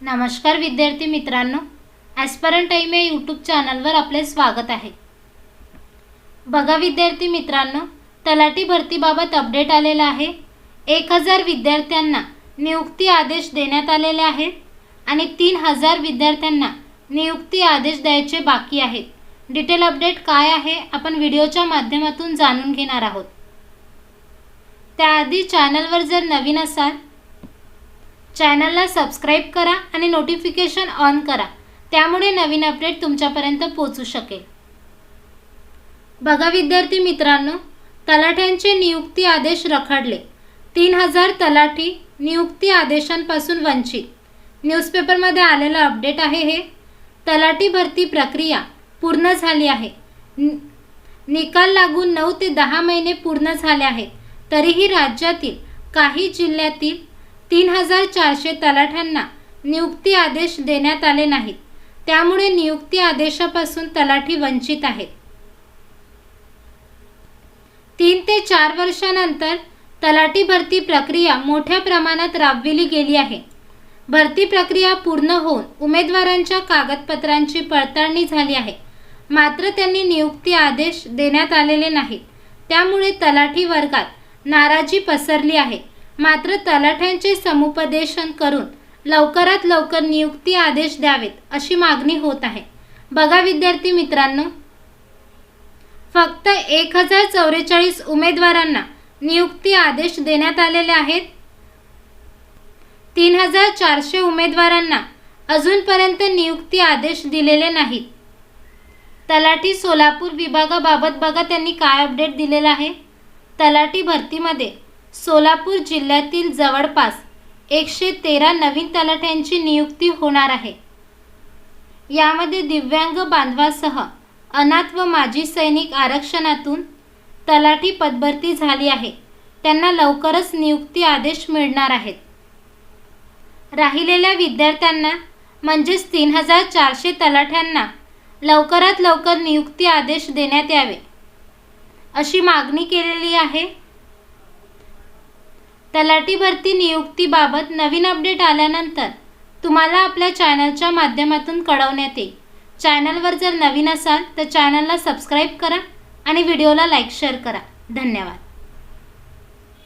नमस्कार विद्यार्थी मित्रांनो ॲस्परंट टाईम या यूट्यूब चॅनलवर आपले स्वागत आहे. बघा विद्यार्थी मित्रांनो तलाठी भरतीबाबत अपडेट आलेला आहे. एक हजार विद्यार्थ्यांना नियुक्ती आदेश देण्यात आलेले आहेत आणि तीन हजार विद्यार्थ्यांना नियुक्ती आदेश द्यायचे बाकी आहेत डिटेल अपडेट काय आहे आपण व्हिडिओच्या माध्यमातून जाणून घेणार आहोत. त्याआधी चॅनलवर जर नवीन असाल चॅनलला सबस्क्राईब करा आणि नोटिफिकेशन ऑन करा. त्यामुळे नवीन अपडेट तुमच्यापर्यंत पोचू शकेल. बघा विद्यार्थी मित्रांनो तलाठ्यांचे नियुक्ती आदेश रखडले. तीन हजार तलाठी नियुक्ती आदेशांपासून वंचित. न्यूजपेपरमध्ये आलेलं अपडेट आहे हे. तलाठी भरती प्रक्रिया पूर्ण झाली आहे. नि- निकाल लागून नऊ ते दहा महिने पूर्ण झाले आहेत. तरीही राज्यातील काही जिल्ह्यातील तीन हजार चारशे तलाठ्यांना नियुक्ती आदेश देण्यात आले नाहीत. त्यामुळे नियुक्ती आदेशापासून तलाठी वंचित आहेत. तीन ते चार वर्षानंतर तलाठी भरती प्रक्रिया मोठ्या प्रमाणात राबविली गेली आहे. भरती प्रक्रिया पूर्ण होऊन उमेदवारांच्या कागदपत्रांची पडताळणी झाली आहे. मात्र त्यांनी नियुक्ती आदेश देण्यात आलेले नाहीत. त्यामुळे तलाठी वर्गात नाराजी पसरली आहे. मात्र तलाठ्यांचे समुपदेशन करून लवकरात लवकर नियुक्ती आदेश द्यावेत अशी मागणी होत आहे. बघा विद्यार्थी मित्रांनो. फक्त एक हजार चौवेचाळीस उमेदवारांना नियुक्ती आदेश देण्यात आलेले आहेत. तीन हजार चारशे उमेदवारांना अजूनपर्यंत नियुक्ती आदेश दिलेले नाहीत. तलाठी सोलापूर विभागाबाबत बघा त्यांनी काय अपडेट दिलेला आहे. तलाठी भरतीमध्ये सोलापूर जिल्ह्यातील जवळपास एकशे तेरा नवीन तलाठ्यांची नियुक्ती होणार आहे. यामध्ये दिव्यांग बांधवासह अनाथ व माजी सैनिक आरक्षणातून तलाठी पदभरती झाली आहे. त्यांना लवकरच नियुक्ती आदेश मिळणार आहेत. राहिलेल्या विद्यार्थ्यांना म्हणजेच तीन हजार चारशे तलाठ्यांना लवकरात लवकर नियुक्ती आदेश देण्यात यावे. अशी मागणी केलेली आहे तलाठी भरती नियुक्तीबाबत नवीन अपडेट आल्यानंतर तुम्हाला आपल्या चॅनलच्या माध्यमातून कळवण्यात येईल चॅनलवर जर नवीन असाल तर चॅनलला सबस्क्राईब करा आणि व्हिडिओला लाईक शेअर करा. धन्यवाद.